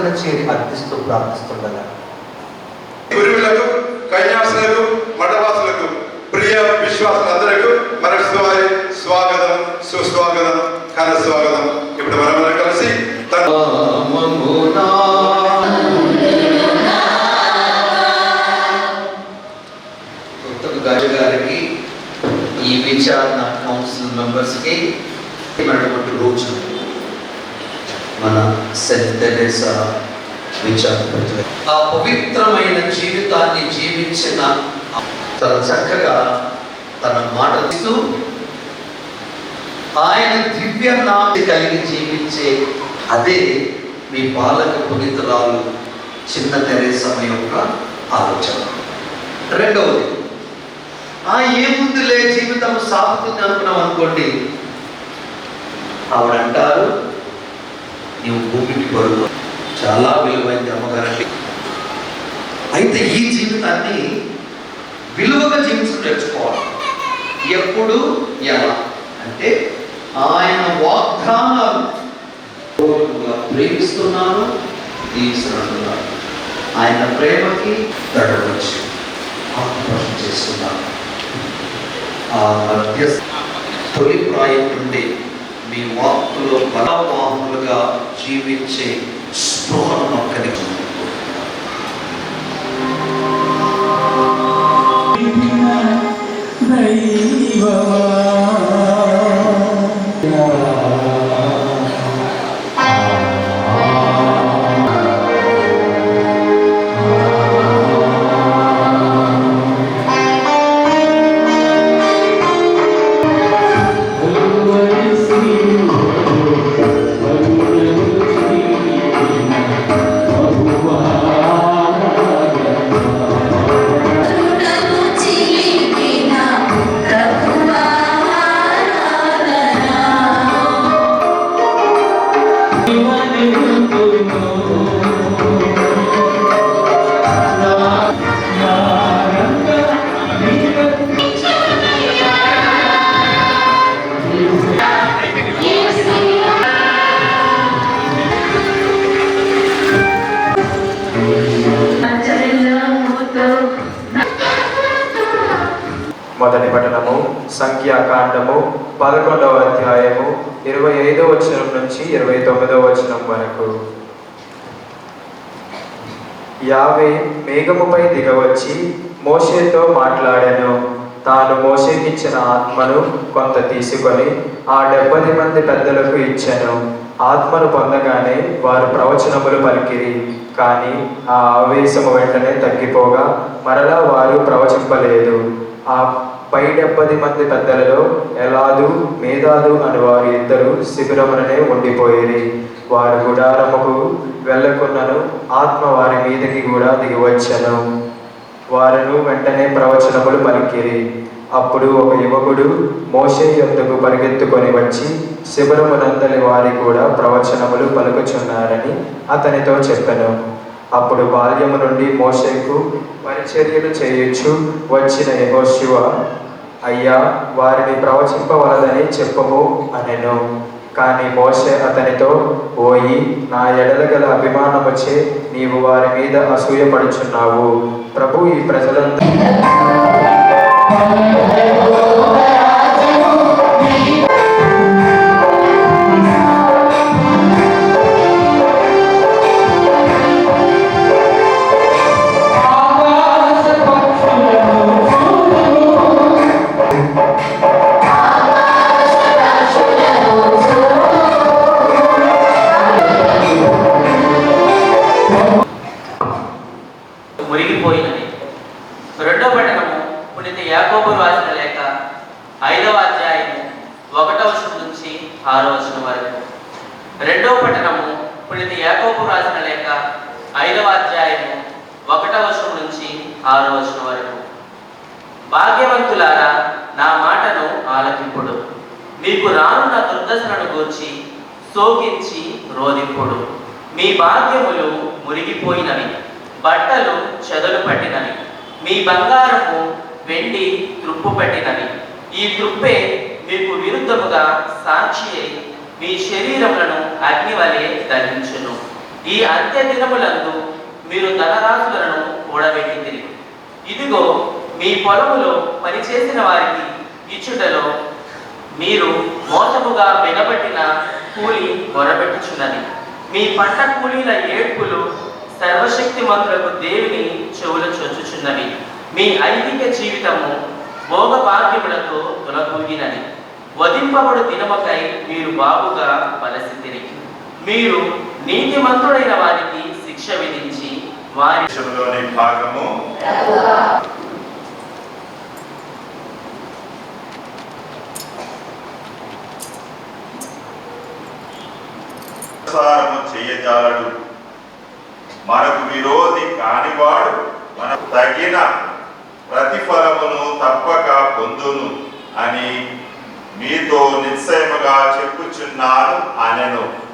చెంతన చేరి అర్థిస్తూ ప్రార్థిస్తుండగా. గురువులకు కన్యాసులకు మఠవాసులకు ప్రియ విశ్వాసులందరకు మరొకసారి స్వాగతం సుస్వాగతం ఘన స్వాగతం ఇప్పుడు మనమందరం కలిసి గారి గారికి ఈ విచారణ కౌన్సిల్ మెంబర్స్కి మనటువంటి రోజు సెంట్ తెరేసా విచారణ ఆ పవిత్రమైన జీవితాన్ని జీవించిన తన చక్కగా తన మాట ఇస్తూ ఆయన దివ్య నాటి కలిగి జీవించే అదే మీ బాలక పునీతురాలు చిన్న తెరేసమ యొక్క ఆలోచన. రెండవది ఆ ఏముందిలే జీవితం సాగుతుంది అనుకున్నాం అనుకోండి ఆవిడ అంటారు నీవు భూమికి బరువు. చాలా విలువైంది అమ్మగారండి. అయితే ఈ జీవితాన్ని విలువగా జీవించడం నేర్చుకోవాలి. ఎప్పుడు? ఎలా? అంటే ఆయన వాగ్దానాలు. ప్రేమిస్తున్నాను జీవిస్తున్నాను. ఆయన ప్రేమకి దడవచ్చు ఆత్మప్రశ్న చేస్తున్నాను. ఆ మధ్య తొలి ప్రాయం నుండి మీ వాక్కులో బలవాహములుగా జీవించే స్పృహను మాకు కలిగి కరుణను సంఖ్యాకాండము పదకొండవ అధ్యాయము ఇరవై ఐదో వచనం నుంచి ఇరవై తొమ్మిదవ వచనం వరకు. యావే మేఘముపై దిగవచ్చి మోషేతో మాట్లాడాను. తాను మోసేకిచ్చిన ఆత్మను కొంత తీసుకొని ఆ డెబ్బది మంది పెద్దలకు ఇచ్చాను. ఆత్మను పొందగానే వారు ప్రవచనములు పలికిరి. కానీ ఆ ఆవేశము వెంటనే తగ్గిపోగా మరలా వారు ప్రవచింపలేదు. ఆ పై డెబ్బది మంది పెద్దలలో ఎలాదు మేధాదు అని వారు ఇద్దరు శిబిరముననే ఉండిపోయేది. వారు గుడారముకు వెళ్ళకున్నను ఆత్మ వారి మీదకి కూడా దిగివచ్చను. వారును వెంటనే ప్రవచనములు పలికిరి అప్పుడు ఒక యువకుడు మోషే యొద్దకు పరిగెత్తుకొని వచ్చి శిబిరమునందలి వారి కూడా ప్రవచనములు పలుకుచున్నారని అతనితో చెప్పాను. అప్పుడు బాల్యము నుండి మోషేకు పరిచర్యలు చేయొచ్చు వచ్చిన యహోశివ అయ్యా వారిని ప్రవచింపవలదని చెప్పము అనెను. కానీ మోషే అతనితో ఓయి నా ఎడల గల అభిమానముచే నీవు వారి మీద అసూయపడుచున్నావు. ప్రభు ఈ ప్రజలంతా అధ్యాయము ఒకటవ వచనం నుంచి ఆరో వచనం వరకు. భాగ్యవంతులారా నా మాటను ఆలకింపుడు. మీకు రానున్న దుర్దశలను గూర్చి సోకించి రోదింపుడు మీ భాగ్యములు మురిగిపోయినవి బట్టలు చెదలు పట్టినవి మీ బంగారము వెండి త్రుప్పు పట్టినవి. ఈ త్రుప్పే మీకు విరుద్ధముగా సాక్షి అయి మీ శరీరములను అగ్ని వలె దహించును ఈ అంత్య దినములందు మీరు ధనరాశులను కూడబెట్టింది ఇదిగో మీ పొలములో పనిచేసిన వారికి ఇచ్చుటలో మీరు మోసముగా బిగబట్టిన కూలి మొరబెట్టుచున్నది మీ పంట కూలీల ఏడ్పులు సర్వశక్తిమంతులకు దేవిని చెవులు చొచ్చుచున్నవి. మీ ఐదిక జీవితము భోగభాగ్యములతో తొలగూగినది. వధింపబడు దినమకై మీరు బాగుగా వలసిదిరి మీరు నీతిమంతుడైన వారికి శిక్ష విధించి వారి భాగము. ప్రసారము చేయజాలడు. మనకు విరోధి కానివాడు మన తగిన ప్రతిఫలమును తప్పక పొందును అని మీతో నిశ్చయముగా చెప్పుచున్నాను అనెను.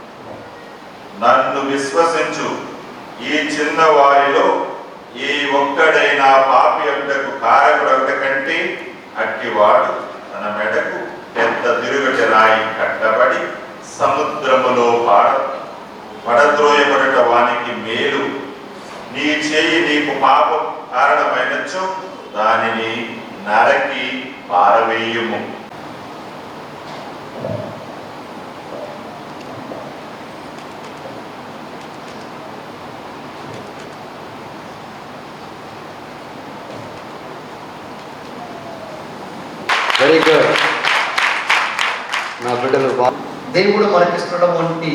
నన్ను విశ్వసించు. ఈ చిన్న వారిలో ఈ ఒక్కడైనా పాపి యొక్కకు కారకుడొక్క కంటే అట్టివాడు తన మెడకు పెద్ద తిరుగటి రాయి కట్టబడి సముద్రములో పాడ పడద్రోయబడట వానికి మేలు. నీ చేయి నీకు పాపం కారణమైనచ్చు దానిని నరకి పారవేయము. వెరీ గుడ్ నా బిడ్డలు దేవుడు మనకిస్తున్నటువంటి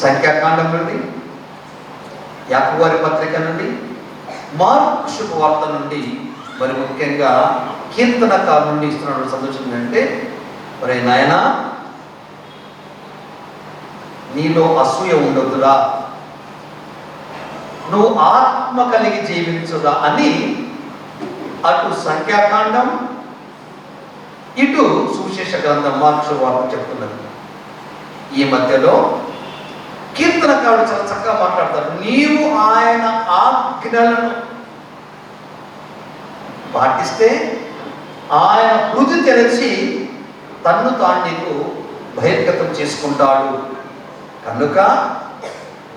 సంఖ్యాకాండం నుండి యాపవారి పత్రిక నుండి మార్కు శుభవార్త నుండి మరి ముఖ్యంగా కీర్తనకారు నుండి ఇస్తున్న సంతోషం ఏంటంటే మరి నాయన నీలో అసూయ ఉండొద్దురా. నువ్వు ఆత్మ కలిగి జీవించుదా అని అటు సంఖ్యాకాండం ఇటు సువిశేష గ్రంథం మార్క్స్ వార్త చెప్తున్నది ఈ మధ్యలో కీర్తనకారుడు చాలా చక్కగా మాట్లాడతారు. నీవు ఆయన ఆజ్ఞలను పాటిస్తే ఆయన హృది తెరచి తన్ను తాను నీకు బహిర్గతం చేసుకుంటాడు. కనుక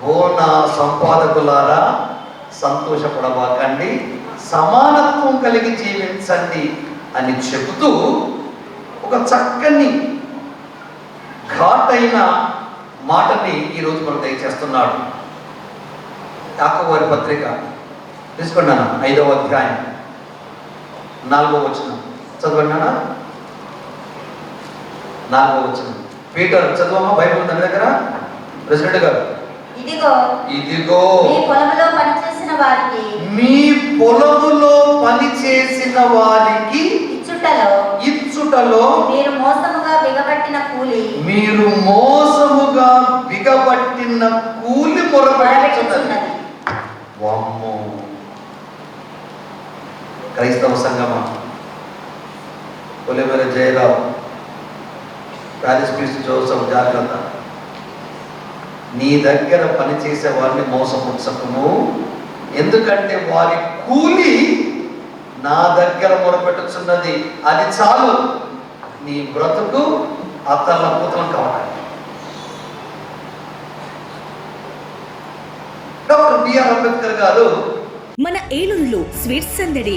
ఓ నా సంపాదకులారా సంతోషపడబాకండి. సమానత్వం కలిగి జీవించండి అని చెబుతూ ఒక చక్కని ఘాటైన మాటని ఈరోజు మనం దయచేస్తున్నాడు యాకోవారి పత్రిక. తీసుకున్నాను ఐదవ అధ్యాయం నాలుగవ వచనం. చదవన్నానా నాలుగవ వచనం. పీటర్ చదవమ్మా బైబిల్ దాని దగ్గర? ప్రెసిడెంట్ గారు. ఇదిగో ఇదిగో. మీ పొలములో పనిచేసిన వారికి మీ పొలములో పని చేసిన వారికి ఇచ్చుటలో ఇచ్చుటలో మీరు మోసముగా బిగబట్టిన కూలి మీరు మోసముగా బిగబట్టిన కూలి వామ్మో. క్రైస్తవ సంగమా. కొలిమెర జయరావు ప్యారిస్ పీస్ జోసఫ్ జాగ్రత్త. నీ దగ్గర పనిచేసే వారిని మోసపుచ్చకము ఎందుకంటే వారి కూలి నా దగ్గర మొరపెట్టుచున్నది. అది చాలు. నీ బ్రతుకు అత్తల పుతలం కావాలి. డాక్టర్ బిఆర్ అంబేద్కర్ గారు మన ఏలూరులో స్వీట్స్ సందడి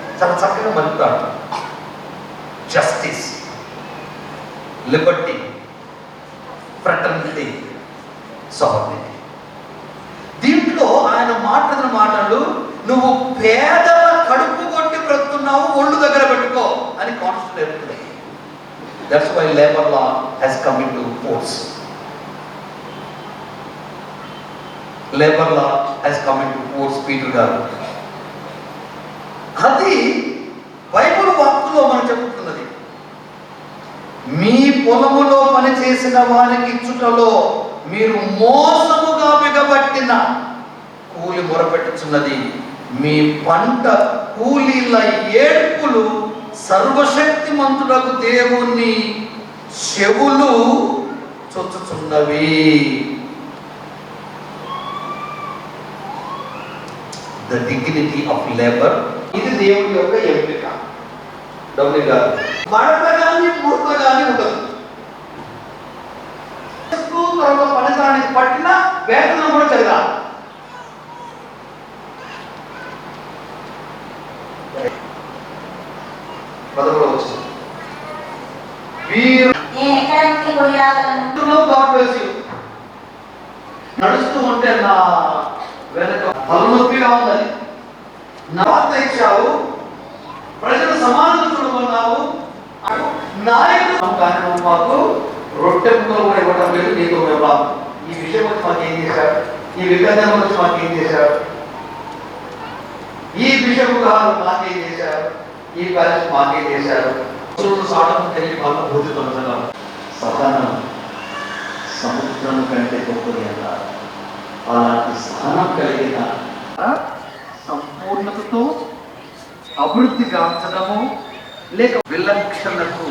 చాలా చక్కగా మలుపుతాడు జస్టిస్ లిబర్టీ ఫ్రటర్నిటీ సహోదరి దీంట్లో ఆయన మాట్లాడిన మాటలు నువ్వు పేదల కడుపు కొట్టి బ్రతున్నావు ఒళ్ళు దగ్గర పెట్టుకో అని constitute that's why labour law has come into force labour law has come into force Peter garu. అది బైబుల్ వాక్కులో మనం చెబుతున్నది మీ పొలములో పనిచేసిన వారికి ఇచ్చుటలో మీరు మోసముగా మిగబట్టిన కూలి మొరపెట్టుచున్నది. మీ పంట కూలీల ఏడ్పులు సర్వశక్తిమంతుడకు దేవుని చెవులు చొచ్చుచున్నవి. ద డిగ్నిటీ ఆఫ్ లేబర్ ఇది దేవుని యొక్క ఎంపిక. డబ్బులు కాదు. మడత కానీ పూర్త కానీ ఉండదు పనితనానికి పట్టిన వేతనం కూడా పదమూడవ వీరు you. నడుస్తూ ఉంటే నా వెనక తలనొప్పిగా ఉందని నవార్త ఇచ్చావు ప్రజలు సమానం చూడమన్నావు నాయకుడు కానీ మాకు రొట్టె ముక్కలు కూడా ఇవ్వడం లేదు నీకు మేము ఈ విషయం వచ్చి మాకు ఏం చేశారు? ఈ విభజన వచ్చి మాకు ఏం చేశారు? ఈ విషయం కాదు మాకేం చేశారు? ఈ కాలేజ్ మాకేం చేశారు? సాధన తెలియ వాళ్ళ బోధితులు సహనం సముద్రం కంటే గొప్పది అన్నారు అలాంటి సహనం కలిగిన సంపూర్ణతతో అభివృద్ధి గాంచడము లేక విలక్షణకు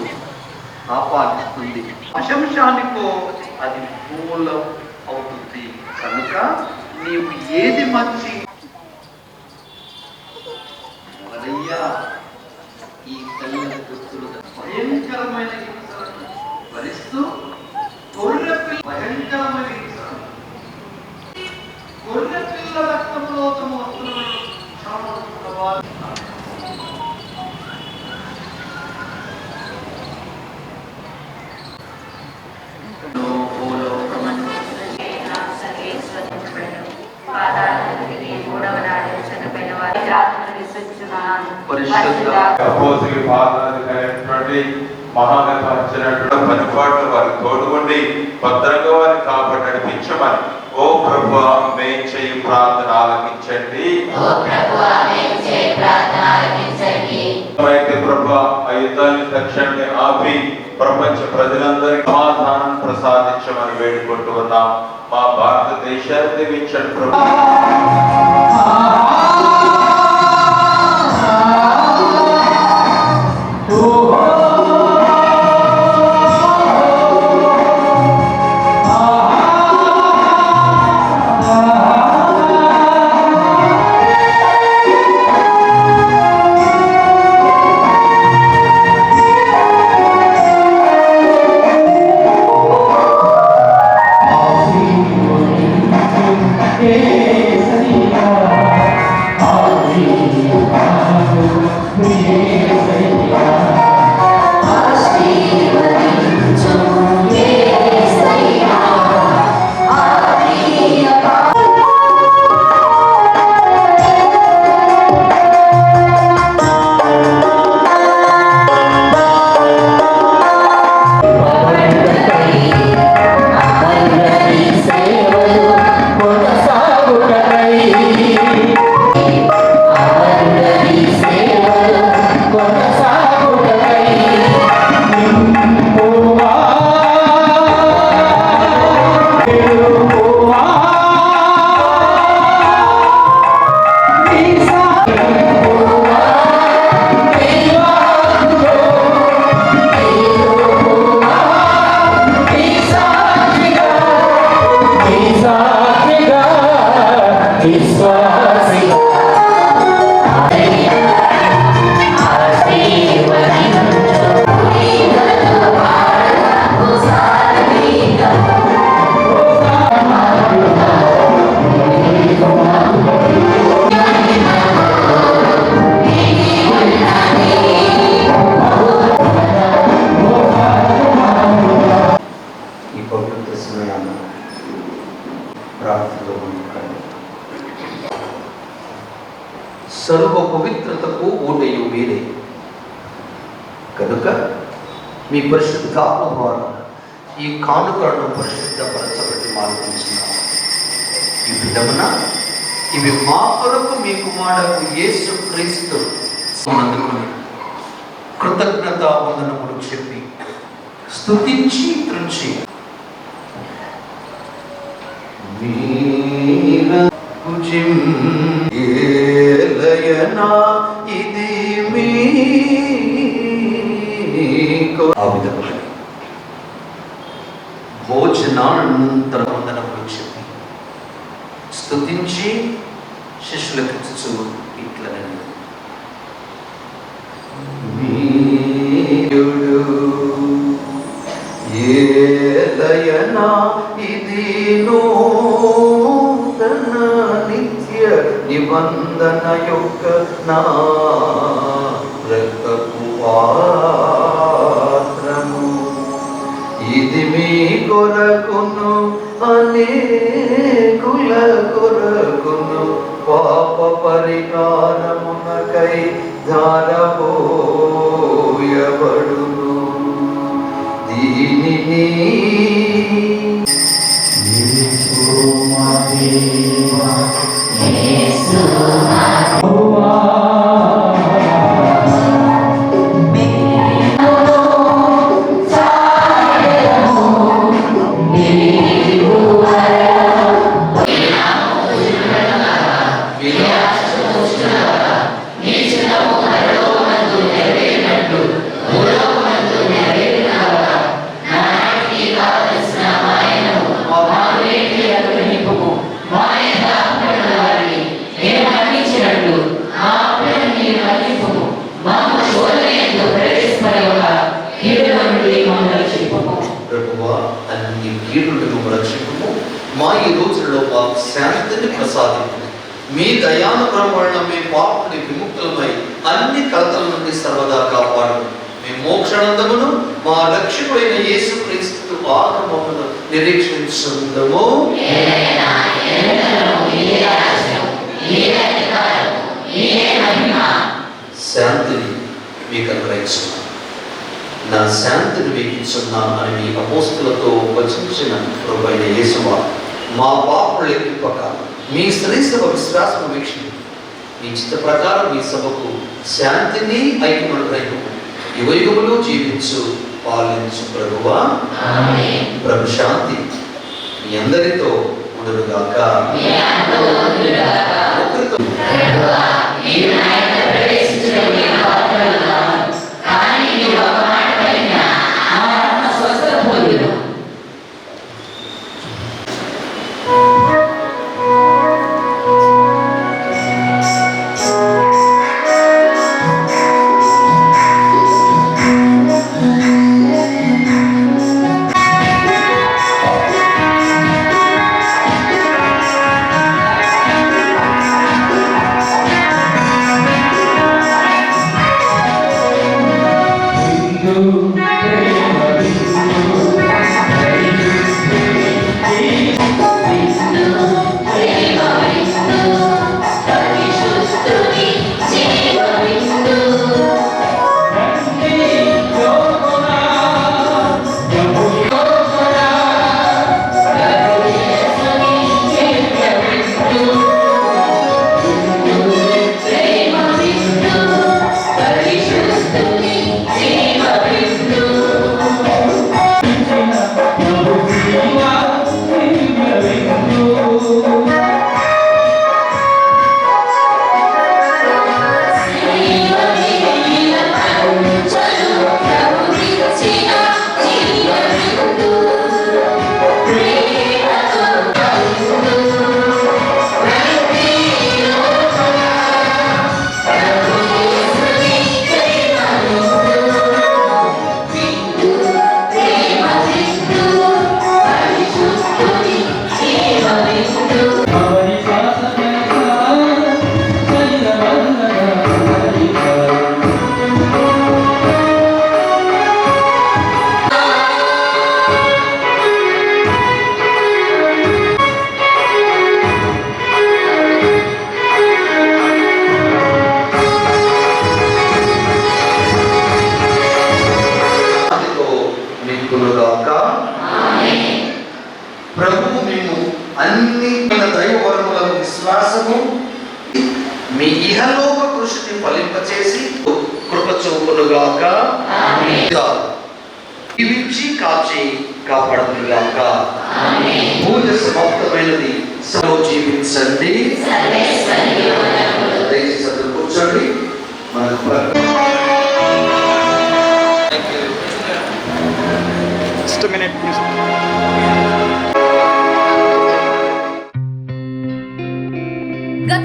ఆపాదిస్తుంది అశంశానికో అది మూలం అవుతుంది. కనుక నీవు ఏది మంచి మరయ్యా ఈ తెల్లని దుస్తులు భయంకరమైన హింసలను భరిస్తూ భయంకరమైన హింసలను గొర్రె పిల్ల రక్తంలో తమ వస్త్రములను క్షామవుతున్న వారు పరిశుద్ధ పాదాధికారైనటువంటి మహాగత వచ్చినటువంటి పనిపాట్లు వారికి తోడుకుండి భద్రంగా వారిని కాపాడి నడిపించమని ప్రభు మేం చేయి ప్రార్థన ఆలకించండి అయితే ప్రభు ఆ యుద్ధాన్ని తక్షణమే ఆపి ప్రపంచ ప్రజలందరికీ సమాధానం ప్రసాదించమని వేడుకుంటూ ఉన్నాం. మా భారతదేశాన్ని దీవించండి ప్రభు. పవిత్రతకు ఊటయు మీరే కనుక మీ పరిశుద్ధాత్మ ద్వారా ఈ కానుకలను పరిశుద్ధపరచబట్టి మార్పించున్నాము ఈ విధమున ఇవి మా కొరకు మీ కుమారుడు యేసు క్రీస్తు కృతజ్ఞత వందనములు చెప్పి స్థుతించి తృంచి Jim. మీకు ఆ విధముగా చెప్పి స్థుతించి శిష్యులకు ఇచ్చుచు ఇట్లనని. ఏలయనా ఇది నూతన నిత్య నిబంధన యొక్క నా రక్తపు పాత్రము కొరకును అనేకుల కొరకును పాప పరిహారమునకై ధారపోయబడును. దీనిని ప్రభువా అన్ని కీడులను రక్షింపు మా ఈ రోజుల్లో మాకు శాంతిని ప్రసాదింపు మీ దయానుగ్రహం వలన మీ పాపని విముక్తులమై అన్ని కలతల నుండి సర్వదా కాపాడు. మీ మోక్షానందమును మా రక్షకుడైన యేసుక్రీస్తు ఆగమమును నిరీక్షించుందము శాంతిని మీకు అనుగ్రహించున్నాను నా శాంతిని మీకు ఇచ్చున్నాను అని మీ అపోస్తులతో వచించిన ప్రభైన యేసువా మా పాపలు లెక్కింపక మీ శ్రీసభ విశ్వాసం వీక్షణ మీ చిత్త ప్రకారం మీ సభకు శాంతిని ఐక్యమను రైతు యుగయుగములు జీవించు పాలించు ప్రభువా ప్రభు శాంతి మీ అందరితో ఉండుగాక ఒకరితో Senhor.